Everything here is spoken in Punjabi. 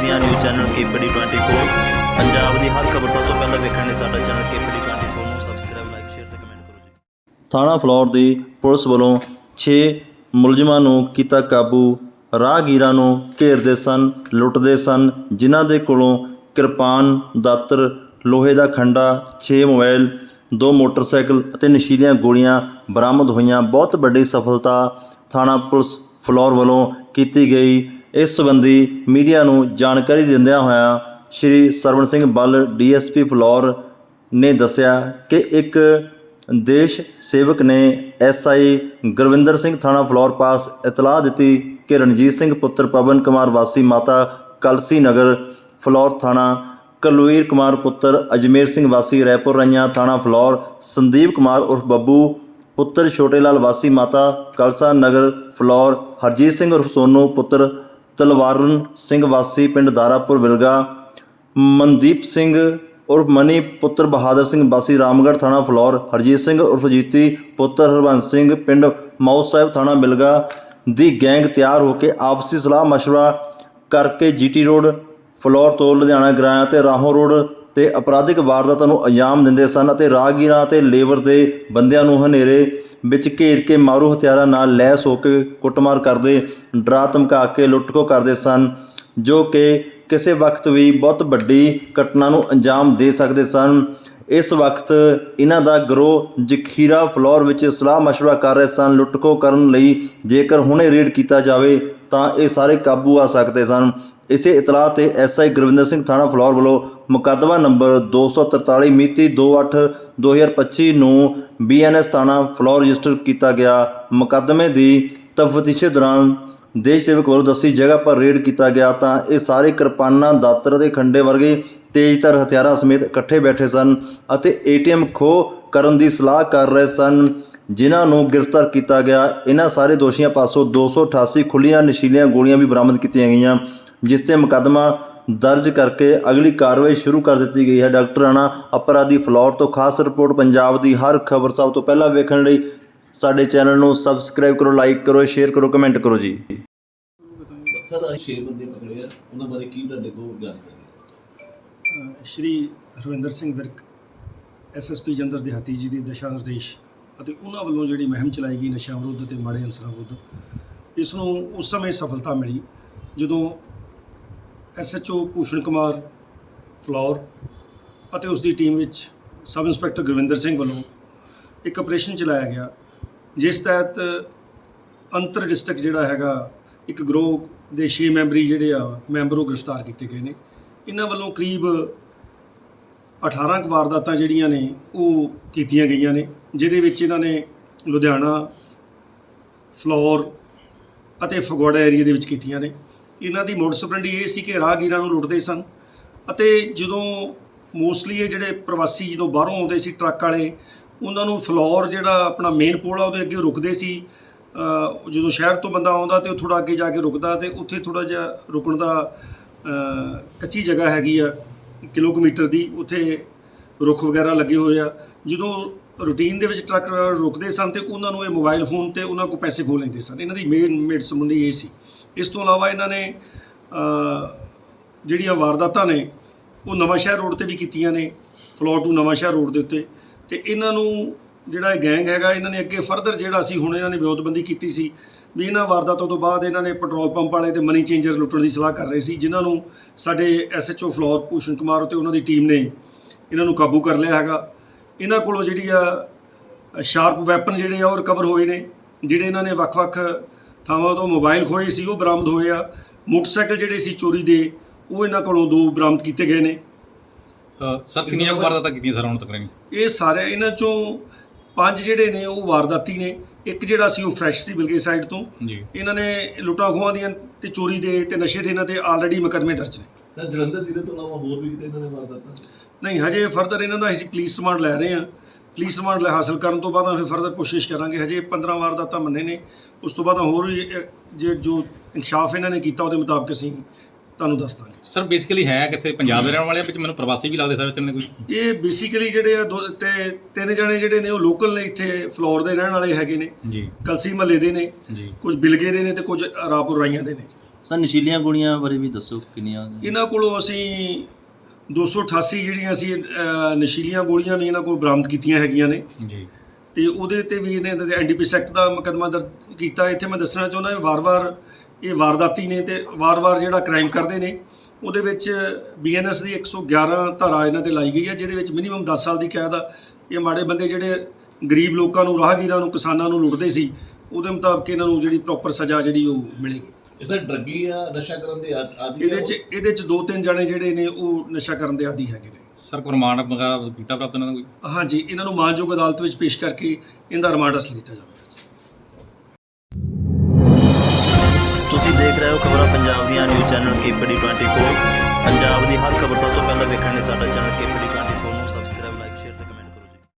ਪੰਜਾਬ ਦੀਆਂ ਨਿਊਜ਼ ਚੈਨਲ ਕੇਪੀਡੀ 24 ਪੰਜਾਬ ਦੀ ਹਰ ਖਬਰ ਸਭ ਤੋਂ ਪਹਿਲਾਂ ਵੇਖਣ ਲਈ ਸਾਡਾ ਚੈਨਲ ਕੇਪੀਡੀ 24 ਨੂੰ ਸਬਸਕ੍ਰਾਈਬ ਲਾਈਕ ਸ਼ੇਅਰ ਤੇ ਕਮੈਂਟ ਕਰੋ ਜੀ। ਥਾਣਾ ਫਲੋਰ ਦੀ ਪੁਲਿਸ ਵੱਲੋਂ 6 ਮੁਲਜ਼ਮਾਂ ਨੂੰ ਕੀਤਾ ਕਾਬੂ। ਰਾਹਗੀਰਾਂ ਨੂੰ ਘੇਰਦੇ ਸਨ, ਲੁੱਟਦੇ ਸਨ, ਜਿਨ੍ਹਾਂ ਦੇ ਕੋਲੋਂ ਕਿਰਪਾਨ, ਦਾਤਰ, ਲੋਹੇ ਦਾ ਖੰਡਾ 6 ਮੋਬਾਈਲ, ਦੋ ਮੋਟਰਸਾਈਕਲ ਅਤੇ ਨਸ਼ੀਲੀਆਂ ਗੋਲੀਆਂ ਬਰਾਮਦ ਹੋਈਆਂ। ਬਹੁਤ ਵੱਡੀ ਸਫਲਤਾ ਥਾਣਾ ਪੁਲਿਸ ਫਲੋਰ ਵੱਲੋਂ ਕੀਤੀ ਗਈ। ਇਸ ਸੰਬੰਧੀ ਮੀਡੀਆ ਨੂੰ ਜਾਣਕਾਰੀ ਦਿੰਦਿਆਂ ਹੋਇਆਂ ਸ਼੍ਰੀ ਸਰਵਣ ਸਿੰਘ ਬੱਲ ਡੀਐਸਪੀ ਫਲੋਰ ਨੇ ਦੱਸਿਆ ਕਿ ਇੱਕ ਦੇਸ਼ ਸੇਵਕ ਨੇ ਐਸਆਈ ਗੁਰਵਿੰਦਰ ਸਿੰਘ ਥਾਣਾ ਫਲੋਰ ਪਾਸ ਇਤਲਾਹ ਦਿੱਤੀ ਕਿ ਰਣਜੀਤ ਸਿੰਘ ਪੁੱਤਰ ਪਵਨ ਕੁਮਾਰ ਵਾਸੀ ਮਾਤਾ ਕਲਸੀ ਨਗਰ ਫਲੋਰ ਥਾਣਾ ਕੁਲਵੀਰ ਕੁਮਾਰ ਪੁੱਤਰ ਅਜਮੇਰ ਸਿੰਘ ਵਾਸੀ ਰੈਪੁਰ ਰਈਆਂ ਥਾਣਾ ਫਲੋਰ ਸੰਦੀਪ ਕੁਮਾਰ ਉਰਫ ਬੱਬੂ ਪੁੱਤਰ ਛੋਟੇ ਲਾਲ ਵਾਸੀ ਮਾਤਾ ਕਲਸਾ ਨਗਰ ਫਲੋਰ ਹਰਜੀਤ ਸਿੰਘ ਉਰਫ ਸੋਨੂ ਪੁੱਤਰ ਤਲਵਾਰਨ ਸਿੰਘ ਵਾਸੀ ਪਿੰਡ ਦਾਰਾਪੁਰ ਵਿਲਗਾ, ਮਨਦੀਪ ਸਿੰਘ ਉਰਫ ਮਨੀ ਪੁੱਤਰ ਬਹਾਦਰ ਸਿੰਘ ਵਾਸੀ ਰਾਮਗੜ੍ਹ ਥਾਣਾ ਫਲੌਰ, ਹਰਜੀਤ ਸਿੰਘ ਉਰਫ ਜੀਤੀ ਪੁੱਤਰ ਹਰਬੰਸ ਸਿੰਘ ਪਿੰਡ ਮਾਊ ਸਾਹਿਬ ਥਾਣਾ ਬਿਲਗਾ ਦੀ ਗੈਂਗ ਤਿਆਰ ਹੋ ਕੇ ਆਪਸੀ ਸਲਾਹ ਮਸ਼ਵਰਾ ਕਰਕੇ ਜੀਟੀ ਰੋਡ, ਫਲੌਰ ਤੋਂ ਲੁਧਿਆਣਾ ਗਰਾਇਆ ਤੇ ਰਾਹੋਂ ਰੋਡ ਤੇ ਅਪਰਾਧਿਕ ਵਾਰਦਾਤਾਂ ਨੂੰ ਅੰਜਾਮ ਦਿੰਦੇ ਸਨ ਅਤੇ ਰਾਹਗੀਰਾਂ ਤੇ ਲੇਬਰ ਦੇ ਬੰਦਿਆਂ ਨੂੰ ਹਨੇਰੇ ਵਿੱਚ ਘੇਰ ਕੇ ਮਾਰੂ ਹਥਿਆਰਾਂ ਨਾਲ ਲੈਸ ਹੋ ਕੇ ਕੁੱਟਮਾਰ ਕਰਦੇ ਡਰਾ ਧਮਕਾ ਕੇ ਲੁੱਟਖੋ ਕਰਦੇ ਸਨ ਜੋ ਕਿ ਕਿਸੇ ਵਕਤ ਵੀ ਬਹੁਤ ਵੱਡੀ ਘਟਨਾ ਨੂੰ ਅੰਜਾਮ ਦੇ ਸਕਦੇ ਸਨ ਇਸ ਵਕਤ ਇਹਨਾਂ ਦਾ ਗਰੋਹ ਜਖੀਰਾ ਫਲੋਰ ਵਿੱਚ ਸਲਾਹ مشورہ ਕਰ ਰਹੇ ਸਨ ਲੁੱਟਖੋ ਕਰਨ ਲਈ ਜੇਕਰ ਹੁਣੇ ਰੇਡ ਕੀਤਾ ਜਾਵੇ ਤਾਂ ਇਹ ਸਾਰੇ ਕਾਬੂ ਆ ਸਕਦੇ ਸਨ ਇਸੇ ਇਤਲਾਹ ਤੇ ਐਸਆਈ ਗੁਰਵਿੰਦਰ ਸਿੰਘ ਥਾਣਾ ਫਲੌਰ ਵੱਲੋਂ ਮੁਕੱਦਮਾ ਨੰਬਰ 243 ਮਿਤੀ 28/2025 ਨੂੰ ਬੀਐਨਐਸ ਥਾਣਾ ਫਲੌਰ ਰਜਿਸਟਰ ਕੀਤਾ ਗਿਆ। ਮੁਕੱਦਮੇ ਦੀ ਤਫਤੀਸ਼ ਦੌਰਾਨ ਦੇਸ਼ ਸੇਵਕ ਵੱਲੋਂ ਦੱਸੀ ਜਗ੍ਹਾ ਪਰ ਰੇਡ ਕੀਤਾ ਗਿਆ ਤਾਂ ਇਹ ਸਾਰੇ ਕਿਰਪਾਨਾਂ ਦਾਤਰ ਅਤੇ ਖੰਡੇ ਵਰਗੇ ਤੇਜ਼ਧਾਰ ਹਥਿਆਰਾਂ ਸਮੇਤ ਇਕੱਠੇ ਬੈਠੇ ਸਨ ਅਤੇ ਏਟੀਐਮ ਖੋਹ ਕਰਨ ਦੀ ਸਲਾਹ ਕਰ ਰਹੇ ਸਨ, ਜਿਨ੍ਹਾਂ ਨੂੰ ਗ੍ਰਿਫਤਾਰ ਕੀਤਾ ਗਿਆ। ਇਹਨਾਂ ਸਾਰੇ ਦੋਸ਼ੀਆਂ ਪਾਸੋਂ 288 ਖੁੱਲੀਆਂ ਨਸ਼ੀਲੀਆਂ ਗੋਲੀਆਂ ਵੀ ਬਰਾਮਦ ਕੀਤੀਆਂ ਗਈਆਂ। ਜਿਸ ਤੇ ਮੁਕੱਦਮਾ ਦਰਜ ਕਰਕੇ ਅਗਲੀ ਕਾਰਵਾਈ ਸ਼ੁਰੂ ਕਰ ਦਿੱਤੀ ਗਈ ਹੈ। ਡਾਕਟਰ ਰਾਣਾ ਅਪਰਾਧੀ ਫਲੋਰ ਤੋਂ ਖਾਸ ਰਿਪੋਰਟ ਪੰਜਾਬ ਦੀ ਹਰ ਖਬਰ ਸਭ ਤੋਂ ਪਹਿਲਾਂ ਵੇਖਣ ਲਈ ਸਾਡੇ ਚੈਨਲ ਨੂੰ ਸਬਸਕ੍ਰਾਈਬ ਕਰੋ ਲਾਈਕ ਕਰੋ ਸ਼ੇਅਰ ਕਰੋ ਕਮੈਂਟ ਕਰੋ ਜੀ। ਸਰ ਅੱਜ ਛੇ ਬੰਦੇ ਪਕੜੇ ਆ। ਉਹਨਾਂ ਬਾਰੇ ਕੀ ਤੁਹਾਡੇ ਕੋਲ ਜਾਣਕਾਰੀ ਹੈ? ਅ, ਸ਼੍ਰੀ ਹਰਵਿੰਦਰ ਸਿੰਘ ਵਿਰਕ ਐਸਐਸਪੀ ਜੰਦਰ ਦਿਹਾਤੀ ਜੀ ਦੇ ਦਿਸ਼ਾ ਨਿਰਦੇਸ਼ ਅਤੇ ਉਹਨਾਂ ਵੱਲੋਂ ਜਿਹੜੀ ਮੁਹਿੰਮ ਚਲਾਈ ਗਈ ਨਸ਼ਾ ਵਿਰੁੱਧ ਤੇ ਮਾੜੇ ਅਨਸਰਾਂ ਵਿਰੁੱਧ ਇਸ ਨੂੰ ਉਸ ਸਮੇਂ ਸਫਲਤਾ ਮਿਲੀ ਜਦੋਂ ਐਸਐਚਓ ਭੂਸ਼ਣ ਕੁਮਾਰ ਫਲੌਰ ਅਤੇ ਉਸ ਦੀ ਟੀਮ ਵਿੱਚ ਸਬ ਇੰਸਪੈਕਟਰ ਗੁਰਵਿੰਦਰ ਸਿੰਘ ਵੱਲੋਂ ਇੱਕ ਆਪਰੇਸ਼ਨ ਚਲਾਇਆ ਗਿਆ, ਜਿਸ ਤਹਿਤ ਅੰਤਰ ਡਿਸਟ੍ਰਿਕਟ ਜਿਹੜਾ ਹੈਗਾ, ਇੱਕ ਗਰੋਹ ਦੇ 6 ਮੈਂਬਰੀ ਜਿਹੜੇ ਆ, ਮੈਂਬਰ ਉਹ ਗ੍ਰਿਫਤਾਰ ਕੀਤੇ ਗਏ ਨੇ। ਇਹਨਾਂ ਵੱਲੋਂ ਕਰੀਬ 18 ਕੁ ਵਾਰਦਾਤਾਂ ਜਿਹੜੀਆਂ ਨੇ, ਉਹ ਕੀਤੀਆਂ ਗਈਆਂ ਨੇ, ਜਿਹਦੇ ਵਿੱਚ ਇਹਨਾਂ ਨੇ ਲੁਧਿਆਣਾ, ਫਲੋਰ ਅਤੇ ਫਗਵਾੜਾ ਏਰੀਆ ਦੇ ਵਿੱਚ ਕੀਤੀਆਂ ਨੇ। ਇਹਨਾਂ ਦੀ ਮੋਡਸ ਆਪਰੈਂਡੀ ਇਹ ਸੀ ਕਿ ਰਾਹਗੀਰਾਂ ਨੂੰ ਲੁੱਟਦੇ ਸਨ ਅਤੇ ਜਦੋਂ ਮੋਸਟਲੀ ਇਹ ਜਿਹੜੇ ਪ੍ਰਵਾਸੀ ਜਦੋਂ ਬਾਹਰੋਂ ਆਉਂਦੇ ਸੀ ਟਰੱਕ ਵਾਲੇ, ਉਹਨਾਂ ਨੂੰ ਫਲੋਰ ਜਿਹੜਾ ਆਪਣਾ ਮੇਨ ਪੋਲ ਆ, ਉਹਦੇ ਅੱਗੇ ਰੁਕਦੇ ਸੀ। ਜਦੋਂ ਸ਼ਹਿਰ ਤੋਂ ਬੰਦਾ ਆਉਂਦਾ ਤੇ ਉਹ ਥੋੜਾ ਅੱਗੇ ਜਾ ਕੇ ਰੁਕਦਾ ਤੇ ਉੱਥੇ ਥੋੜਾ ਜਿਹਾ ਰੁਕਣ ਦਾ ਕੱਚੀ ਜਗ੍ਹਾ ਹੈਗੀ ਆ, ਕਿਲੋਮੀਟਰ ਦੀ, ਉੱਥੇ ਰੁੱਖ ਵਗੈਰਾ ਲੱਗੇ ਹੋਏ ਆ। ਜਦੋਂ ਰੂਟੀਨ ਦੇ ਵਿੱਚ ਟਰੱਕ ਰੁਕਦੇ ਸਨ ਤੇ ਉਹਨਾਂ ਨੂੰ ਇਹ ਮੋਬਾਈਲ ਫੋਨ ਤੇ ਉਹਨਾਂ ਕੋਲ ਪੈਸੇ ਖੋਹ ਲੈਂਦੇ ਸਨ। ਇਹਨਾਂ ਦੀ ਮੇਨ ਮੇਡ ਸੰਬੰਧੀ ਇਹ ਸੀ। ਇਸ ਤੋਂ ਇਲਾਵਾ ਇਹਨਾਂ ਨੇ ਜਿਹੜੀਆਂ ਵਾਰਦਾਤਾਂ ਨੇ, ਉਹ ਨਵਾਂ ਸ਼ਹਿਰ ਰੋਡ ਤੇ ਵੀ ਕੀਤੀਆਂ ਨੇ, ਫਲੋਰ ਟੂ ਨਵਾਂ ਸ਼ਹਿਰ ਰੋਡ ਦੇ ਉੱਤੇ। ਤੇ ਇਹਨਾਂ ਨੂੰ ਜਿਹੜਾ ਇਹ ਗੈਂਗ ਹੈਗਾ, ਇਹਨਾਂ ਨੇ ਅੱਗੇ ਫਰਦਰ ਜਿਹੜਾ ਸੀ ਹੁਣ ਇਹਨਾਂ ਨੇ ਵਿਉਂਤਬੰਦੀ ਕੀਤੀ ਸੀ, ਵੀ ਇਹਨਾਂ ਵਾਰਦਾਤਾਂ ਤੋਂ ਬਾਅਦ ਇਹਨਾਂ ਨੇ ਪੈਟਰੋਲ ਪੰਪ ਵਾਲੇ ਤੇ ਮਨੀ ਚੇਂਜਰ ਲੁੱਟਣ ਦੀ ਸਲਾਹ ਕਰ ਰਹੇ ਸੀ, ਜਿਨ੍ਹਾਂ ਨੂੰ ਸਾਡੇ ਐਸਐਚਓ ਫਲੋਰ ਭੂਸ਼ਣ ਕੁਮਾਰ ਤੇ ਉਹਨਾਂ ਦੀ ਟੀਮ ਨੇ ਇਹਨਾਂ ਨੂੰ ਕਾਬੂ ਕਰ ਲਿਆ ਹੈਗਾ। ਇਹਨਾਂ ਕੋਲੋਂ ਜਿਹੜੀ ਆ ਸ਼ਾਰਪ ਵੈਪਨ ਜਿਹੜੇ ਆ ਉਹ ਰਿਕਵਰ ਹੋਏ ਨੇ। ਜਿਹੜੇ ਇਹਨਾਂ ਨੇ ਵੱਖ-ਵੱਖ ਥਾਵਾਂ ਤੋਂ ਮੋਬਾਈਲ ਖੋਏ ਸੀ ਉਹ ਬਰਾਮਦ ਹੋਏ ਆ। ਮੋਟਰਸਾਈਕਲ ਜਿਹੜੇ ਸੀ ਚੋਰੀ ਦੇ ਉਹ ਇਹਨਾਂ ਕੋਲੋਂ ਦੋ ਬਰਾਮਦ ਕੀਤੇ ਗਏ ਨੇ। ਸਰ ਕਿੰਨੀਆਂ ਵਾਰਦਾਤਾਂ ਕੀਤੀਆਂ ਸਰ ਹੁਣ ਤੱਕ ਨੇ ਇਹ ਸਾਰੇ ਇਹਨਾਂ ਚੋਂ ਪੰਜ ਜਿਹੜੇ ਨੇ ਉਹ ਵਾਰਦਾਤੀ ਨੇ। ਇੱਕ ਜਿਹੜਾ ਸੀ ਉਹ ਫਰੈਸ਼ ਸੀ ਬਿਲਗੇ ਸਾਈਡ ਤੋਂ। ਜੀ। ਇਹਨਾਂ ਨੇ ਲੁੱਟਾਂ ਖੋਹਾਂ ਦੀਆਂ ਤੇ ਚੋਰੀ ਦੇ ਤੇ ਨਸ਼ੇ ਦੇ ਇਹਨਾਂ ਤੇ ਆਲਰੇਡੀ ਮੁਕੱਦਮੇ ਦਰਜ ਨੇ। ਸਰ ਜਲੰਧਰ ਜ਼ਿਲ੍ਹੇ ਤੋਂ ਇਲਾਵਾ ਹੋਰ ਵੀ ਕਿਤੇ ਇਹਨਾਂ ਨੇ ਵਾਰਦਾਤਾਂ ਨਹੀਂ ਹਜੇ ਫਰਦਰ ਇਹਨਾਂ ਦਾ ਅਸੀਂ ਪੁਲਿਸ ਰਿਮਾਂਡ ਲੈ ਰਹੇ ਹਾਂ। ਪੁਲਿਸ ਰਿਮਾਂਡ ਲੈ ਹਾਸਲ ਕਰਨ ਤੋਂ ਬਾਅਦ ਫਿਰ ਫਰਦਰ ਕੋਸ਼ਿਸ਼ ਕਰਾਂਗੇ। ਹਜੇ 15 ਵਾਰਦਾਤਾਂ ਮੰਨੇ ਨੇ। ਉਸ ਤੋਂ ਬਾਅਦ ਹੋਰ ਜੇ ਜੋ ਇਨਸ਼ਾਫ ਇਹਨਾਂ ਨੇ ਕੀਤਾ ਉਹਦੇ ਮੁਤਾਬਕ ਅਸੀਂ ਤੁਹਾਨੂੰ ਦੱਸ ਦਾਂਗੇ। ਸਰ ਬੇਸਿਕਲੀ ਹੈ ਕਿੱਥੇ? ਪੰਜਾਬ ਦੇ ਰਹਿਣ ਵਾਲੇ ਵਿੱਚ ਮੈਨੂੰ ਪ੍ਰਵਾਸੀ ਵੀ ਲੱਗਦੇ ਸਰ ਵਿੱਚ ਨੇ ਕੋਈ? ਇਹ ਬੇਸਿਕਲੀ ਜਿਹੜੇ ਆ ਦੋ ਤੇ ਤਿੰਨ ਜਣੇ ਜਿਹੜੇ ਨੇ ਉਹ ਲੋਕਲ ਨੇ ਇੱਥੇ ਫਲੋਰ ਦੇ ਰਹਿਣ ਵਾਲੇ ਹੈਗੇ ਨੇ। ਜੀ। ਕਲਸੀ ਮਹੱਲੇ ਦੇ ਨੇ। ਜੀ। ਕੁਝ ਬਿਲਗੇ ਦੇ ਨੇ ਤੇ ਕੁਝ ਰਾਪੁਰ ਰਾਈਆਂ ਦੇ ਨੇ। ਸਰ ਨਸ਼ੀਲੀਆਂ ਗੋਲੀਆਂ ਬਾਰੇ ਵੀ ਦੱਸੋ ਕਿੰਨੀਆਂ ਇਹਨਾਂ ਕੋਲੋਂ ਅਸੀਂ 288 ਜਿਹੜੀਆਂ ਅਸੀਂ ਅਹ, ਨਸ਼ੀਲੀਆਂ ਗੋਲੀਆਂ ਵੀ ਇਹਨਾਂ ਕੋਲ ਬਰਾਮਦ ਕੀਤੀਆਂ ਹੈਗੀਆਂ ਨੇ। ਜੀ। ਤੇ ਉਹਦੇ ਤੇ ਵੀ ਇਹਨੇ ਐਨਡੀਪੀ ਐਕਟ ਦਾ ਮੁਕੱਦਮਾ ਦਰਜ ਕੀਤਾ। ਇੱਥੇ ਮੈਂ ਦੱਸਣਾ ਚਾਹੁੰਦਾ ਇਹ ਵਾਰ-ਵਾਰ ਇਹ ਵਾਰਦਾਤੀ ਨੇ ਤੇ ਵਾਰ-ਵਾਰ ਜਿਹੜਾ ਕ੍ਰਾਈਮ ਕਰਦੇ ਨੇ ਉਹਦੇ ਵਿੱਚ ਬੀਐਨਐਸ ਦੀ 111 ਧਾਰਾ ਇਹਨਾਂ ਤੇ ਲਾਈ ਗਈ ਹੈ ਜਿਹਦੇ ਵਿੱਚ ਮਿਨੀਮਮ 10 ਸਾਲ ਦੀ ਕੈਦ ਆ। ਇਹ ਮਾੜੇ ਬੰਦੇ ਜਿਹੜੇ ਗਰੀਬ ਲੋਕਾਂ ਨੂੰ ਰਾਹਗੀਰਾਂ ਨੂੰ ਕਿਸਾਨਾਂ ਨੂੰ ਲੁੱਟਦੇ ਸੀ ਉਹਦੇ ਮੁਤਾਬਕ ਇਹਨਾਂ ਨੂੰ ਜਿਹੜੀ ਪ੍ਰੋਪਰ ਸਜ਼ਾ ਜਿਹੜੀ ਉਹ ਮਿਲੇਗੀ। ਇਸ ਦਾ ਡਰੱਗੀ ਆ ਨਸ਼ਾ ਕਰਨ ਦੇ ਆ- ਆਦੀ ਇਹਦੇ 'ਚ ਇਹਦੇ 'ਚ ਦੋ ਤਿੰਨ ਜਣੇ ਜਿਹੜੇ ਨੇ ਉਹ ਨਸ਼ਾ ਕਰਨ ਦੇ ਆਦੀ ਹੈਗੇ ਨੇ। ਸਰ ਕੋਈ ਰਿਮਾਂਡ ਵਗੈਰਾ ਕੀਤਾ ਪ੍ਰਾਪਤ ਇਹਨਾਂ ਦਾ ਕੋਈ? ਹਾਂਜੀ ਇਹਨਾਂ ਨੂੰ ਮਾਨਯੋਗ ਅਦਾਲਤ ਵਿੱਚ ਪੇਸ਼ ਕਰਕੇ ਇਹਦਾ ਰਿਮਾਂਡ ਹਾਸਲ ਕੀਤਾ ਜਾਵੇਗਾ। ਤੁਸੀਂ ਦੇਖ ਰਹੇ ਹੋ ਖਬਰਾਂ ਪੰਜਾਬ ਦੀਆਂ ਨਿਊਜ਼ ਚੈਨਲ ਕੇਪੀਡੀ 24 ਪੰਜਾਬ ਦੀ ਹਰ ਖਬਰ ਸਭ ਤੋਂ ਪਹਿਲਾਂ ਵੇਖਣ ਲਈ ਸਾਡਾ ਚੈਨਲ ਕੇਪੀਡੀ 24